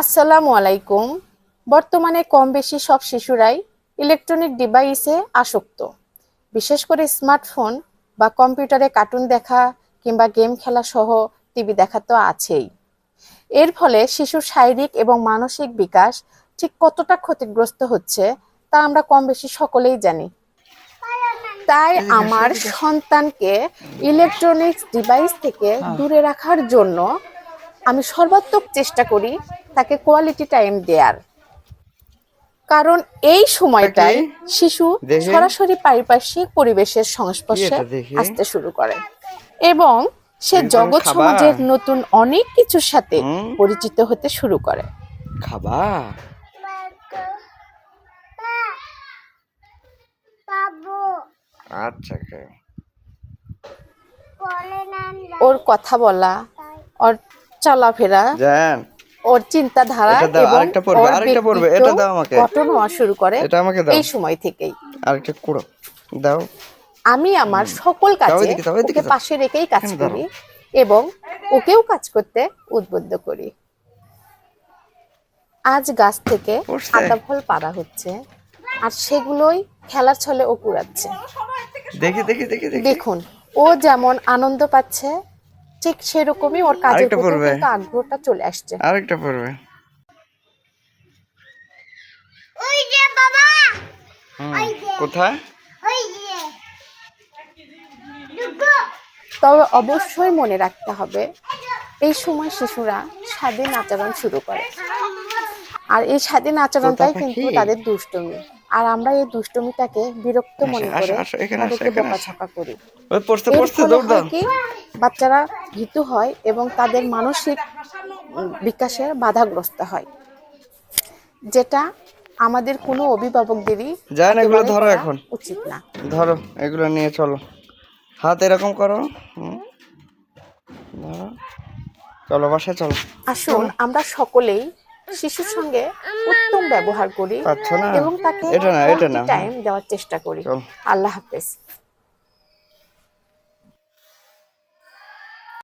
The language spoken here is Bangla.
আসসালামু আলাইকুম। বর্তমানে কম বেশি সব শিশুরাই ইলেকট্রনিক ডিভাইসে আসক্ত। বিশেষ করে স্মার্টফোন বা কম্পিউটারে কার্টুন দেখা কিংবা গেম খেলা সহ টিভি দেখা তো আছেই। এর ফলে শিশুর শারীরিক এবং মানসিক বিকাশ ঠিক কতটা ক্ষতিগ্রস্ত হচ্ছে তা আমরা কম বেশি সকলেই জানি। তাই আমার সন্তানকে ইলেকট্রনিক্স ডিভাইস থেকে দূরে রাখার জন্য আমি সর্বাত্মক চেষ্টা করি তাকে কোয়ালিটি টাইম দেওয়ার কারণ এই সময়টায় শিশু সরাসরি পারিপার্শ্বিক পরিবেশের সংস্পর্শে? আসতে শুরু করে। এবং সে জগৎ সমাজের নতুন অনেক কিছুর সাথে পরিচিত হতে শুরু করে। খাবা আচ্ছা ওর কথা বলা চলাফেরা ওর চিন্তাধারা আরেকটা পড়বে, আরেকটা পড়বে, ব্যক্তিত্ব এটা দাও আমাকে। গঠন হওয়া শুরু করে এটা আমাকে দাও। এই সময় থেকেই। আরেকটা কুড়ো দাও। আমি আমার সকল কাজে ওকে পাশে রেখেই কাজ করি এবং ওকেও কাজ করতে উদ্বুদ্ধ করি। আজ গাছ থেকে? আতা ফল পাড়া হচ্ছে আর সেগুলোই খেলার ছলে ও কুড়াচ্ছে। দেখি দেখি দেখি দেখি। দেখুন ও যেমন আনন্দ পাচ্ছে ঠিক সেরকমই ওর কাজের প্রতি কিন্তু আগ্রহটা চলে আসছে। আরেকটা পড়বে। ওই যে বাবা। হুম, কোথায়? ওই যে। তবে অবশ্যই মনে রাখতে হবে এই সময় শিশুরা স্বাধীন আচরণ শুরু করে। আর এই স্বাধীন আচরণটাই কিন্তু তাদের দুষ্টমি। আর আমরা এই দুষ্টমিটাকে বিরক্ত মনে করে তাদেরকে এখানে আসো। করি। বাচ্চারা ভীতু হয় এবং তাদের মানসিক বিকাশে বাধাগ্রস্ত হয়। যেটা আমাদের কোনো অভিভাবকদেরই যান, এগুলো ধরো এখন। উচিত না। ধরো এগুলো নিয়ে চলো। হাত এরকম করো। চলো বাসায় চলো। আসুন আমরা সকলেই শিশুর সঙ্গে উত্তম ব্যবহার করি এবং তাকে এটা না এটা না। টাইম দেওয়ার চেষ্টা করি। আল্লাহ হাফেজ।